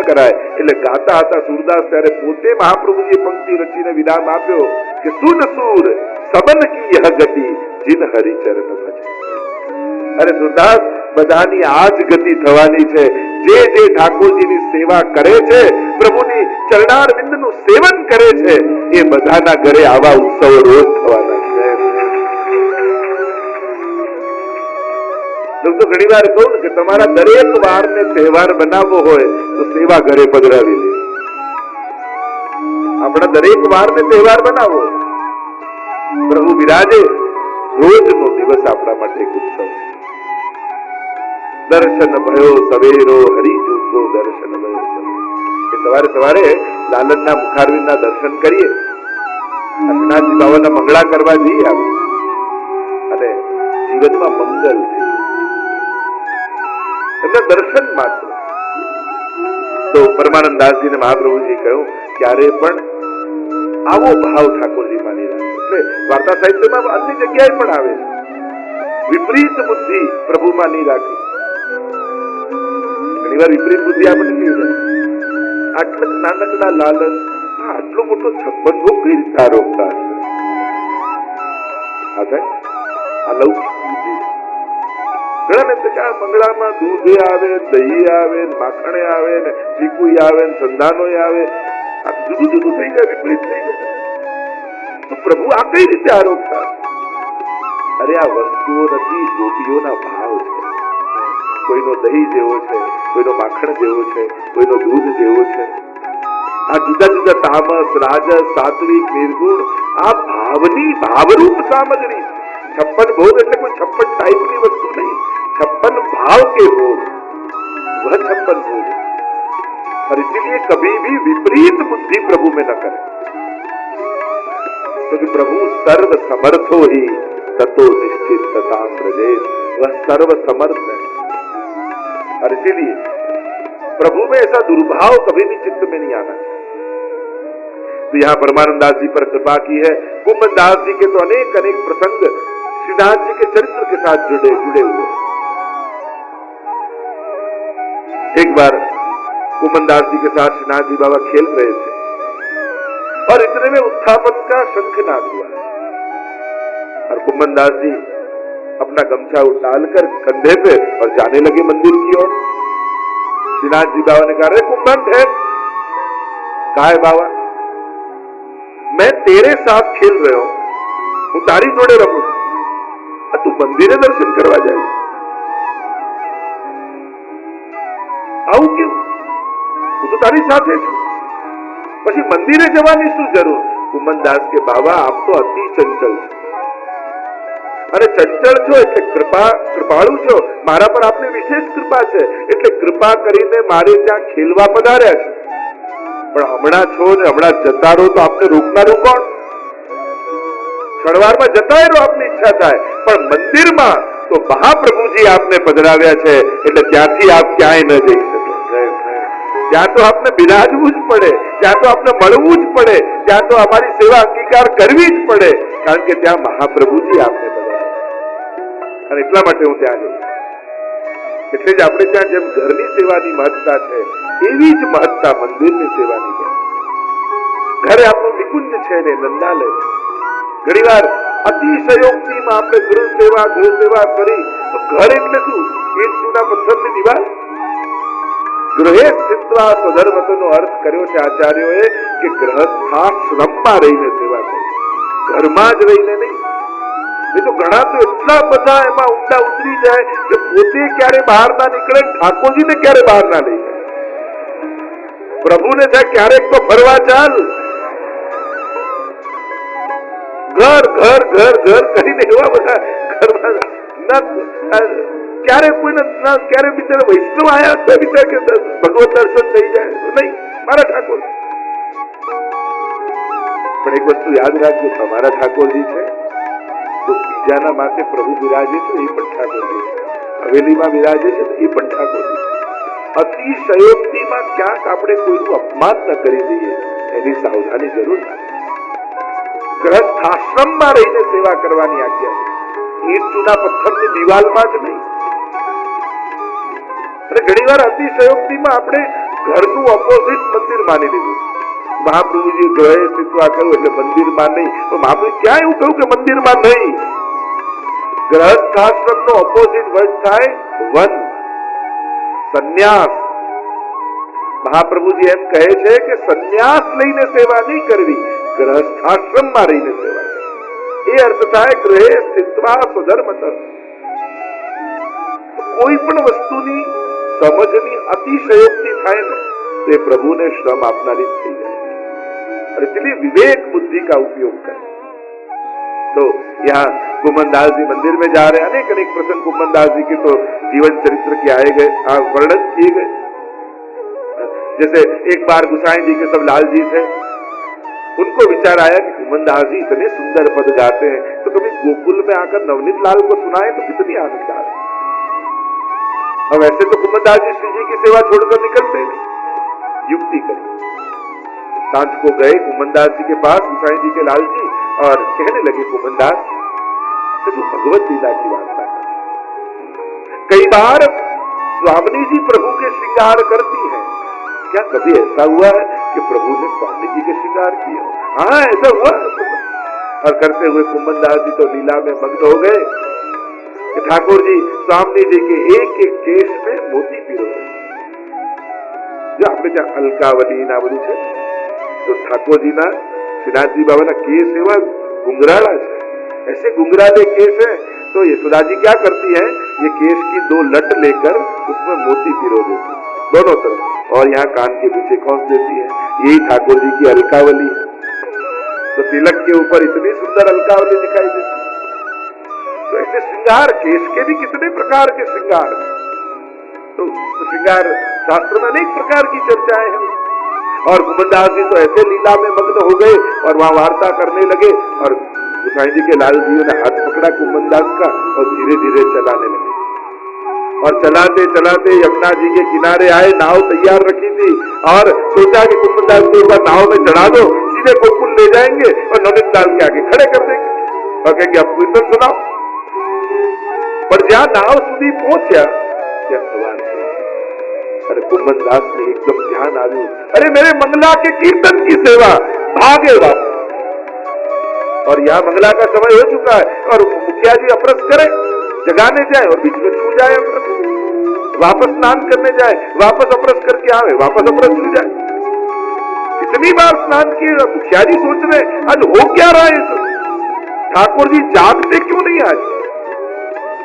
કરાય. એટલે ગાતા હતા સુરદાસ ત્યારે પોતે મહાપ્રભુજીએ પંક્તિ રચીને વિરામ આપ્યો કે સુન સુર સબન કી યહ ગતિ, જીન હરિચરણ ભજે. અરે સુરદાસ, બધાની આ જ ગતિ થવાની છે. જે જે ઠાકોરજીની સેવા કરે છે, પ્રભુની ચરણારનું સેવન કરે છે, એ બધાના ઘરે આવા ઉત્સવો રોજ થવાના છે. હું તો ઘણી વાર કહું કે તમારા દરેક વારને તહેવાર બનાવવો હોય તો સેવા ઘરે પધરાવી લે. આપણા દરેક વારને તહેવાર બનાવો પ્રભુ બિરાજે, રોજનો દિવસ આપણા માટે ઉત્સવ દર્શન ભયો સવેરો હરિ જૂથો દર્શન ભયો સવેરો. સવારે સવારે લાલનના ના દર્શન કરીએ. અશ્વનાથજી બાબાના મંગળા કરવા જઈએ આપણે અને જીવનમાં મંગલ થઈ એમના દર્શન માત્ર. તો પરમાનંદ દાસજીને મહાપ્રભુજી કહ્યું, ક્યારે પણ આવો ભાવ ઠાકોરજી માની રાખો એટલે વાર્તા સાહિત્યમાં અન્ય જગ્યાએ પણ આવે વિપરીત બુદ્ધિ પ્રભુમાં નહીં રાખી. ઘણી વાર વિપરીત બુદ્ધિ આપણે નહીં થાય આટલા નાનકડા લાલન આટલો મોટો છપ્પન કઈ રીતે આરોપતા હશે? આ થાય આ લૌકિક બુદ્ધિ ઘણા ને એમ થાય કે આ મંગળામાં દૂધે આવે, દહીં આવે, માખણે આવે ને ચીકુઈ આવે ને સંધાનો આવે. આ જુદું જુદું થઈ જાય, વિપરીત થઈ જાય. પ્રભુ આ કઈ રીતે આરોપ થાય? અરે આ વસ્તુઓ નથી ગોપીઓના ભાવ છે. કોઈનો દહીં જેવો છે, કોઈનો માખણ જેવો છે, કોઈનો દૂધ જેવો છે. આ જુદા જુદા તામસ, રાજસ, સાત્વિક, નિર્ગુણ, આ ભાવની ભાવરૂપ સામગ્રી. છપ્પન ભોગ એટલે કોઈ છપ્પન ટાઈપની વસ્તુ નહીં. छप्पन भाव के भोग, वह छप्पन भोग है। और इसीलिए कभी भी विपरीत बुद्धि प्रभु में न करें। क्योंकि तो प्रभु सर्व समर्थो ही, ततो निश्चित तथा प्रदेश वह सर्व समर्थ है। और इसीलिए प्रभु में ऐसा दुर्भाव कभी भी चित्त में नहीं आना तो यहाँ परमानंद दास जी पर कृपा की है। कुंभ दास जी के तो अनेक अनेक प्रसंग श्रीनाथ जी के चरित्र के साथ जुड़े जुड़े हुए एक बार कुमन दास जी के साथ श्रीनाथ जी बाबा खेल रहे थे और इतने में उत्थापन का शंखनाद हुआ और कुमन दास जी अपना गमछा डालकर कंधे पे और जाने लगे मंदिर की ओर श्रीनाथ जी बाबा ने कहा अरे कुंभन ठहर कहा है बाबा मैं तेरे साथ खेल रहे हूं હું તારી જોડે રમું છું. આ તું મંદિરે દર્શન કરવા જાય આવું કેવું? હું તો તારી સાથે છું. પછી મંદિરે જવાની શું જરૂર? કુમનદાસ કે બાબા આપ તો અતિ ચંચલ છો. અને ચંચળ છો એટલે કૃપા, કૃપાળુ છો? મારા પર આપની વિશેષ કૃપા છે. એટલે કૃપા કરીને મારે ત્યાં ખેલવા પધાર્યા છે. પણ હમણાં છો ને હમણાં જતા રહો તો આપને રોકનારું કોણ? ક્ષણવારમાં જતા રહો, આપની ઈચ્છા થાય. પણ મંદિરમાં તો મહાપ્રભુજી આપને પધરાવ્યા છે. એટલે ત્યાંથી આપ ક્યાંય ન જઈ ત્યાં તો આપને બિરાજવું જ પડે ત્યાં તો આપને મળવું જ પડે ત્યાં તો અમારી સેવા અંગીકાર કરવી જ પડે, કારણ કે ત્યાં મહાપ્રભુજી આપને અને એટલા માટે હું ત્યાં જઉં એટલે જ આપણે ત્યાં જેમ ઘરની સેવાની મહત્તા છે, એવી જ મહત્તા મંદિરની સેવાની છે. ઘરે આપણું નિકુંજ છે ને નંદાલય. ઘણી વાર અતિશયોક્તિમાં આપણે ગૃહ સેવા ગૃહ સેવા કરી, તો ઘર એટલે શું? ઈંટ જૂના પથ્થરની દિવાલ? ક્યારે બહાર ના નીકળે ઠાકોરજીને ક્યારે બહાર ના લઈ જાય પ્રભુને થાય ક્યારેક તો ફરવા ચાલ ઘર ઘર ઘર ઘર કરીને એવા બધા ઘરમાં ક્યારે કોઈને ક્યારે બિચારા વૈષ્ણવ આયા તો બિચાર કે ભગવત દર્શન થઈ જાય. નહીં, મારા ઠાકોર. પણ એક વસ્તુ યાદ રાખજો, તમારા ઠાકોરજી છે. તો બીજાના માટે પ્રભુ બિરાજે છે, એ પણ ઠાકોરજી હવેલીમાં બિરાજે છે એ પણ ઠાકોરજી અતિશયોક્તિમાં ક્યાંક આપણે કોઈનું અપમાન ન કરી દઈએ, એની સાવધાની જરૂર ગ્રસ્થ આશ્રમમાં રહીને સેવા કરવાની આજ્ઞા ઈંટ ચૂના પથ્થરની દિવાલમાં જ નહીં. અને ઘણી અતિશયોક્તિમાં આપણે ઘરનું ઓપોઝિટ મંદિર માની લીધું. મહાપ્રભુજી ગ્રહે સ્થિતવા કહ્યું એટલે મંદિરમાં નહીં. તો મહાપ્રભુ ક્યાં એવું કહ્યું કે મંદિરમાં નહીં? ગ્રહસ્થાશ્રમ નો ઓપોઝિટ વર્ડ થાય વન. સંન્યાસ. મહાપ્રભુજી એમ કહે છે કે સંન્યાસ લઈને સેવા નહીં કરવી, ગ્રહસ્થાશ્રમમાં રહીને સેવા એ અર્થ થાય ગ્રહે સ્થિતવા સ્વધર્મત. કોઈ પણ વસ્તુની સમજની અતિશયોક્તિ થાય ને તે प्रभु ने श्रम આપનારી જ થઈ જાય और इसलिए विवेक बुद्धि का उपयोग करें तो यहाँ कुमनदास जी मंदिर में जा रहे हैं अनेक अनेक प्रसंग कुमनदास जी के तो जीवन चरित्र के आए गए आ, वर्णन किए गए जैसे एक बार गुसाई जी के सब लाल जी थे उनको विचार आया कि कुमनदास जी इतने सुंदर पद गाते हैं तो कभी गोकुल में आकर नवनीत लाल को सुनाए तो कितनी आनंद आ रही अब ऐसे तो कुमनदास जी श्री जी की सेवा छोड़कर निकलते युक्ति करी। साँझ को गए कुमनदास जी के पास गुसाई जी के लाल जी और कहने लगे कुमनदास तू भगवत लीला की वार्ता कई बार स्वामी जी प्रभु के श्रृंगार करती है। क्या कभी ऐसा हुआ है कि प्रभु ने स्वामी जी के श्रृंगार किया हो? ऐसा हुआ और करते हुए कुमनदास जी तो लीला में मग्न हो गए। कि ठाकुर जी स्वामी जी के एक एक केश में मोती पीरो જો આપણે ત્યાં અલકાવલી ના બધું છે તો ઠાકોરજીના શ્રીનાથજી બાબાના કેસ એવા गुंगराला है ऐसे गुंगराले केस है तो यशोदा जी क्या करती है ये केस की दो लट लेकर उसमें मोती पिरो देती है दोनों तरफ और यहाँ कान के पीछे खोस देती है यही ठाकुर जी की अलकावली है तो तिलक के ऊपर इतनी सुंदर अलकावली दिखाई देती है तो ऐसे श्रृंगार केश के भी कितने प्रकार के श्रृंगार? तो, तो श्रृंगार शास्त्र में अनेक प्रकार की चर्चाएँ हैं। और कुमनदास जी तो ऐसे लीला में मग्न हो गए और वहाँ वार्ता करने लगे और गुसाई जी के लाल जी ने हाथ पकड़ा कुमनदास का और धीरे धीरे चलाने लगे। और चलाते चलाते यमुना जी के किनारे आए नाव तैयार रखी थी और सोचा कि कुमनदास को ऊपर नाव में चढ़ा दो सीधे गोकुल ले जाएँगे और नवनीत लाल के आगे खड़े कर देंगे। और कहेंगे अब कीर्तन सुनाओ। पर જ્યાં નાવ સુધી પહોંચ્યા ત્યાં સવાર થઈ अरे कुंभन दास ने एकदम ध्यान आयु अरे मेरे मंगला के कीर्तन की सेवा भागे वापस और यहाँ मंगला का समय हो चुका है और मुखिया जी अप्रस करे जगाने जाए और बीच में छू जाए अप्रस वापस स्नान करने जाए वापस अप्रस करके आवे वापस अप्रस छू जाए कितनी बार स्नान किए मुखिया जी सोच रहे आज हो क्या रहा है सब ठाकुर जी जागते क्यों नहीं आज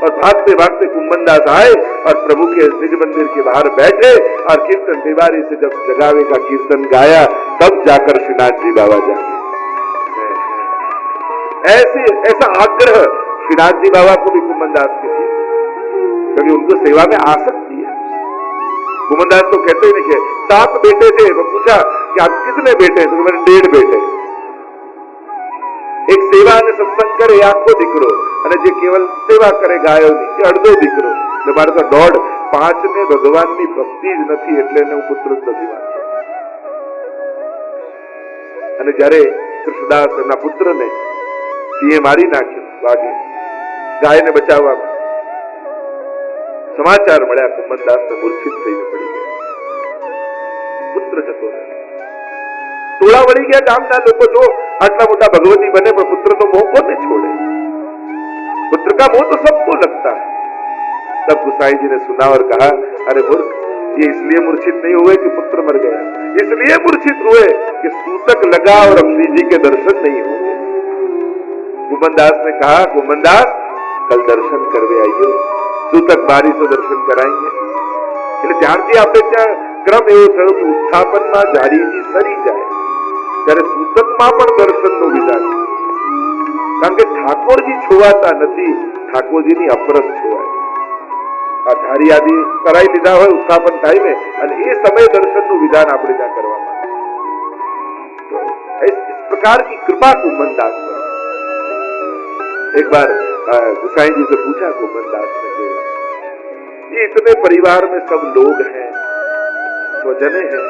और भागते भागते कुंभन दास आए और प्रभु के निज मंदिर के बाहर बैठे और कीर्तन तिवारी से जब जगावे का कीर्तन गाया, तब जाकर श्रीनाथ जी बाबा जाए ऐसे, ऐसा आग्रह श्रीनाथ जी बाबा को भी कुंभन दास के लिए। क्योंकि उनको सेवा में आसक्ति है। कुंभन दास तो कहते ही नहीं सात बेटे थे वो पूछा कि आप कितने बेटे हैं? तो मैंने डेढ़ बेटे। एक सेवा ने सत्संग करे, आपको दिख रो અને જે કેવલ સેવા કરે ગાયોની એ અડધો દીકરો. એટલે મારે તો દોઢ, પાંચ ને ભગવાનની ભક્તિ જ નથી એટલે એને હું પુત્ર જ નથી માનતો અને જ્યારે કૃષ્ણદાસ એમના પુત્રને સિંહે મારી નાખ્યો, વાગે, ગાયને બચાવવામાં, સમાચાર મળ્યા કુંભદાસ મૂર્છિત થઈને પડી ગયા. પુત્ર જતો તોળા વળી ગયા ગામના લોકો, જો આટલા મોટા ભગવતી બને, પણ પુત્ર તો બહુ કોને છોડે? पुत्र का मोह तो सबको लगता है तब गुसाई जी ने सुना और कहा अरे मूर्ख ये इसलिए मूर्छित नहीं हुए कि पुत्र मर गया इसलिए मूर्छित हुए कि सूतक लगा और अब श्री जी के दर्शन नहीं होंगे कुमनदास ने कहा कुमनदास कल दर्शन करवे आइयो सूतक बारी से दर्शन कराएंगे એટલે ત્યારથી આપણે ત્યાં ક્રમ એવો થયો કે ઉત્થાપનમાં જાડીજી સરી જાય ત્યારે સૂતકમાં પણ દર્શનનું વિધાન કારણ કે ઠાકોરજી છોવાતા નથી ઠાકોરજીની અપરસ છોવાય આ ધારી આદિ કરાઈ લીધા હોય ઉત્થાપન ટાઈમે અને એ સમય દર્શનનું વિધાન આપણે ત્યાં કરવામાં તો इस इस प्रकार की कृपा कुंभन दास पर एक बार गुसाई जी से पूछा कुंभन दास ने कि ये इतने परिवार में सब लोग हैं स्वजने हैं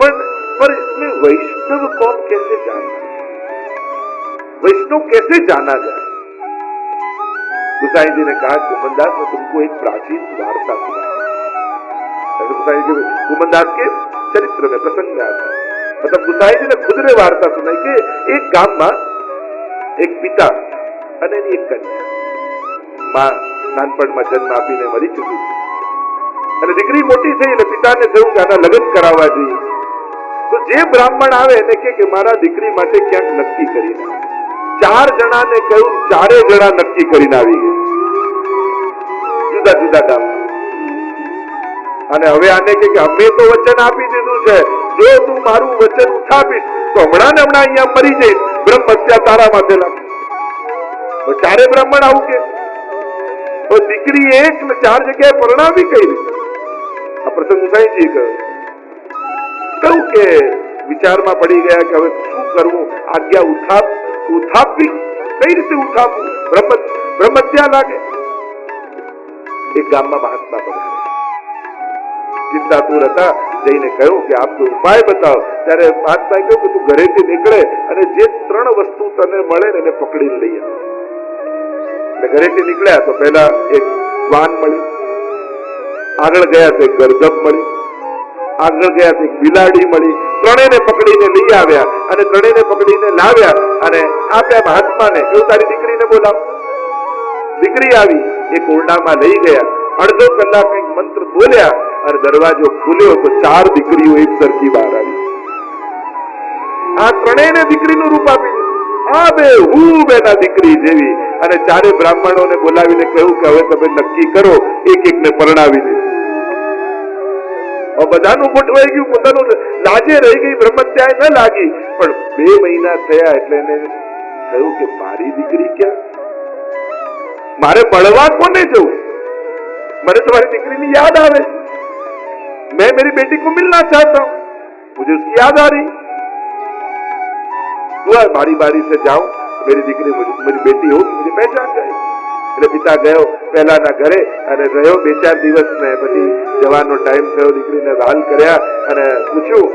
पर पर इसमें वैष्णव कौन कैसे जाना वैष्णव कैसे जाना जाए गुसाई जी ने कहा कुमनदास मैं तुमको एक प्राचीन वार्ता सुना ऐसे गुसाई जी कुमनदास के चरित्र में प्रसंग में आता है मतलब गुसाई जी ने खुद ने वार्ता सुनाई कि एक गाम में એક પિતા અને એની એક કન્યા માં નાનપણમાં જન્મ આપીને મરી ચૂકી છે અને દીકરી મોટી થઈ એટલે પિતાને થયું કે આના લગ્ન કરાવવા જોઈએ તો જે બ્રાહ્મણ આવે એને કહે કે મારા દીકરી માટે ક્યાંક નક્કી કરીને આવો. ચાર જણાને કહ્યું, ચારે જણા નક્કી કરીને આવી ગયા. જુદા જુદા ગામ. અને હવે આને કે અમે તો વચન આપી દીધું છે. જો તું મારું વચન ઉઠાવીશ, તો હમણાં ને હમણાં અહીંયા મરી જઈશ. બ્રહ્મ હત્યા તારા માથે લાગે ચારે બ્રાહ્મણ આવું કે, તો દીકરી એક ને ચાર જગ્યાએ પરણાવી કઈ આ પ્રસંગ સાંઈજી કહ્યું. કહ્યું કે, વિચારમાં પડી ગયા કે હવે શું કરવું? આજ્ઞા ઉઠાપ ઉથાપવી. કઈ રીતે ઉથાપવું? બ્રહ્મ બ્રહ્મત્યા લાગે. એ ગામમાં મહાત્મા પધાર્યા ચિંતાતુર હતા, જઈને કહ્યું કે આપ કોઈ ઉપાય બતાવો. ત્યારે મહાત્મા કહ્યું કે તું ઘરેથી નીકળે અને જે ત્રણ વસ્તુ તને મળે ને એને પકડીને લઈ આવે. એટલે ઘરેથી નીકળ્યા તો પહેલા એક વાન મળી. આગળ ગયા તો એક ગરદબ મળી. આગળ ગયા તો એક બિલાડી મળી. ત્રણેયને પકડીને લઈ આવ્યા અને ત્રણેયને પકડીને લાવ્યા અને આપ્યા મહાત્માને એવું તારી દીકરીને બોલાવ દીકરી આવી એ કોરડામાં લઈ ગયા. અડધો કલાક કંઈક મંત્ર બોલ્યા અને દરવાજો ખુલ્યો તો ચાર દીકરીઓ એક સરખી બહાર આવી. આ ત્રણેયને દીકરીનું રૂપ આપી. આ બે હું બેના દીકરી જેવી. અને ચારે બ્રાહ્મણોને બોલાવીને કહ્યું કે હવે તમે નક્કી કરો એક એકને પરણાવી દે. હવે બધાનું ગોઠવાઈ ગયું પોતાનું લાજે રહી ગઈ બ્રહ્મત્યાય ન લાગી પણ બે મહિના થયા એટલે એને કહ્યું કે મારી દીકરી ક્યાં મારે મળવા કોને જવું મને तुम्हारी દીકરીની याद आवे मैं मेरी बेटी को मिलना चाहता हूँ मुझे उसकी याद आ रही हुआ बारी बारी से जाऊं मेरी દીકરી मुझे मेरी बेटी होगी मुझे पहचान जाएगी એટલે પિતા ગયો પહેલાના ઘરે અને રહ્યો બે ચાર દિવસ ને પછી જવાનો ટાઈમ થયો, દીકરીને હાલ કર્યા અને પૂછ્યું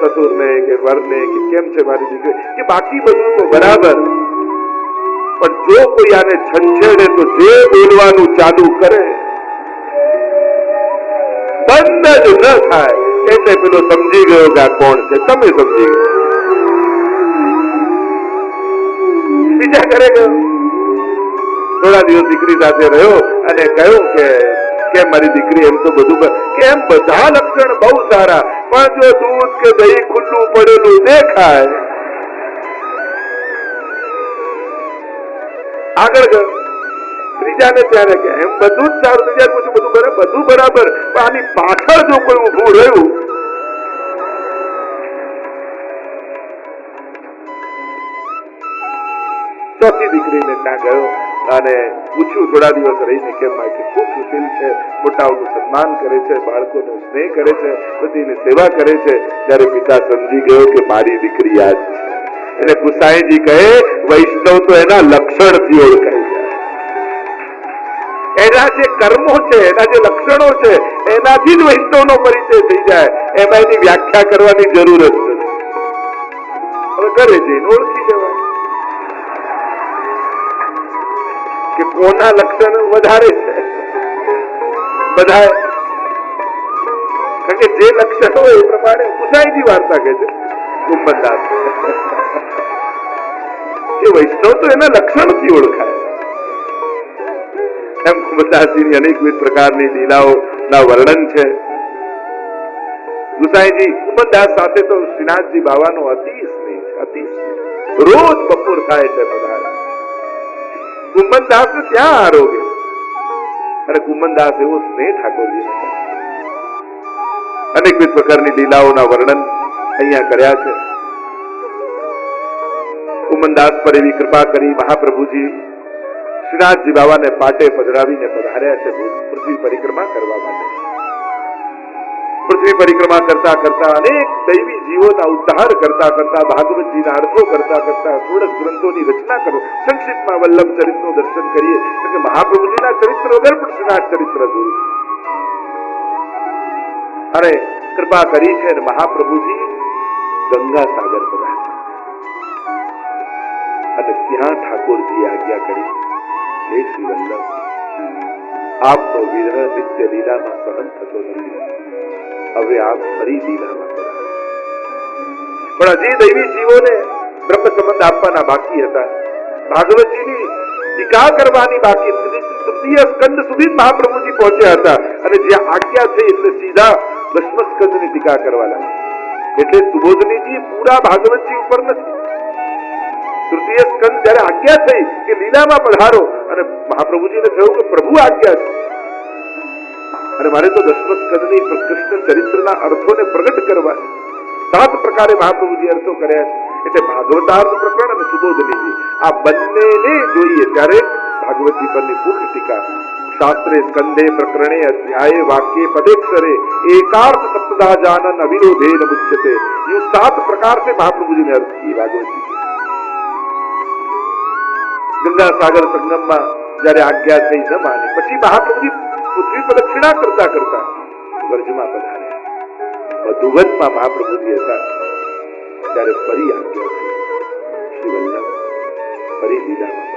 સસુરને કે વરને કે કેમ છે મારી દીકરી? કે બાકી બધું તો બરાબર. પણ જો કોઈ આને છંછેડે તો જે બોલવાનું ચાલુ કરે, બંધ જ ન થાય. એટલે પેલો સમજી ગયો કે આ કોણ છે? તમે સમજી ગયો. બીજા ઘરે ગયો. થોડા દિવસ દીકરી સાથે રહ્યો અને કહ્યું કે, કેમ મારી દીકરી એમ તો બધું કેમ બધા લક્ષણ બહુ સારા પણ જો દૂધ કે દહીં ખુલ્લું પડેલું દેખાય. આગળ ગયો. ત્રીજાને ત્યારે કે, એમ બધું જ સારું. ત્રીજા પૂછ્યું બધું બરાબર? બધું બરાબર. પણ આની પાછળ જો કોઈ ઊભું રહ્યું, ચોથી દીકરીને ત્યાં ગયો. અને પૂછ્યું થોડા દિવસ રહીને કેમ કે ખૂબ સુશીલ છે. મોટાઓનું સન્માન કરે છે, બાળકોનો સ્નેહ કરે છે, બધીની સેવા કરે છે. ત્યારે પિતા સમજી ગયો કે મારી દીકરી જ છે. એને ગુસાઈજી કહે, વૈષ્ણવ તો એના લક્ષણથી ઓળખાય એના જે કર્મો છે, એના જે લક્ષણો છે, એનાથી જ વૈષ્ણવનો પરિચય થઈ જાય. એમાં એની વ્યાખ્યા કરવાની જરૂર જ નથી. હવે ઘરે જઈને ઓળખી જવાય કે કોના લક્ષણ વધારે છે. બધા કારણ કે જે લક્ષણ હોય એ પ્રમાણે ઉદાયની વાર્તા કહે છે. ગુંબદાસ એ વૈષ્ણવ તો એના લક્ષણથી ઓળખાય. એમ ગુંબદાસજીની અનેકવિધ પ્રકારની લીલાઓ ના વર્ણન છે. ગુસાઈજી ગુંબદાસ સાથે તો શ્રીનાથજી બાવાનો અતિ સ્નેહ અતિ રોજ બપોર થાય છે પધારે કુંભનદાસ ને ત્યાં આરોગ્ય અને કુંભનદાસ એવો સ્નેહ ઠાકોરજી અનેકવિધ પ્રકારની લીલાઓના વર્ણન અહીંયા કર્યા છે. કુંભનદાસ પર એવી કૃપા કરી મહાપ્રભુજી શ્રીનાથજી બાબાને પાટે પધરાવીને પધાર્યા છે પૃથ્વી પરિક્રમા કરવા માટે. પૃથ્વી પરિક્રમા કરતા કરતા અનેક દૈવી જીવોના ઉદ્ધાર કરતા કરતા, ભાગવતજીના અર્થો કરતા કરતા સોળસ ગ્રંથોની રચના કરો, સંક્ષિપ્તમાં વલ્લભ ચરિત્રનું દર્શન કરીએ કે મહાપ્રભુજીના ચરિત્ર વગર પણ ચરિત્ર જોયું અને કૃપા કરી છે મહાપ્રભુજી ગંગા સાગર પધાર્યા અને ત્યાં ઠાકોરજી આજ્ઞા કરી, હે શ્રી વલ્લભ આપનો વિરહ નિત્ય લીલામાં સહન થતો નથી. હવે આપ ફરી લીલામાં. પણ હજી દૈવી જીવોને બ્રહ્મ સંબંધ આપવાના બાકી હતા. ભાગવતજીની ટીકા કરવાની બાકી તૃતીય સ્કંદ સુધી મહાપ્રભુજી પહોંચ્યા હતા. અને જે આજ્ઞા છે એટલે સીધા દસમ સ્કંદની ટીકા કરવા લાગ્યા. એટલે સુબોધનીજી પૂરા ભાગવતજી ઉપર નથી. તૃતીય સ્કંદ જ્યારે આજ્ઞા થઈ કે લીલામાં પધારો અને મહાપ્રભુજીને થયું કે પ્રભુ આજ્ઞા છે. અને મારે તો દસમ કૃષ્ણ ચરિત્રના અર્થોને પ્રગટ કરવા સાત પ્રકારે મહાપ્રભુજી અર્થો કર્યા છે. એટલે ભાગવતાર્થ પ્રકરણ અને સુબોધનીજી, આ બંનેને જોઈએ ત્યારે ભાગવતી પરની પૂર્ણ ટીકા. શાસ્ત્રે સ્કંદે પ્રકરણે અધ્યાયે વાક્યે પદેક્ષરે એકાર્થ સપ્તદા જાનન અવિરોધે ન મુચ્યતે સાત પ્રકાર સે અર્થ કી ભાગવતી ગંગા સાગર સંગમમાં જ્યારે આજ્ઞા થઈ ન માને, પછી મહાપ્રભુજી પૃથ્વી પ્રદક્ષિણા કરતા કરતા વર્જમાં પધાર્યા. મધુવતમાં મહાપ્રભુજી હતા. ત્યારે ફરી આજ્ઞા થઈ ફરી લીલામાં.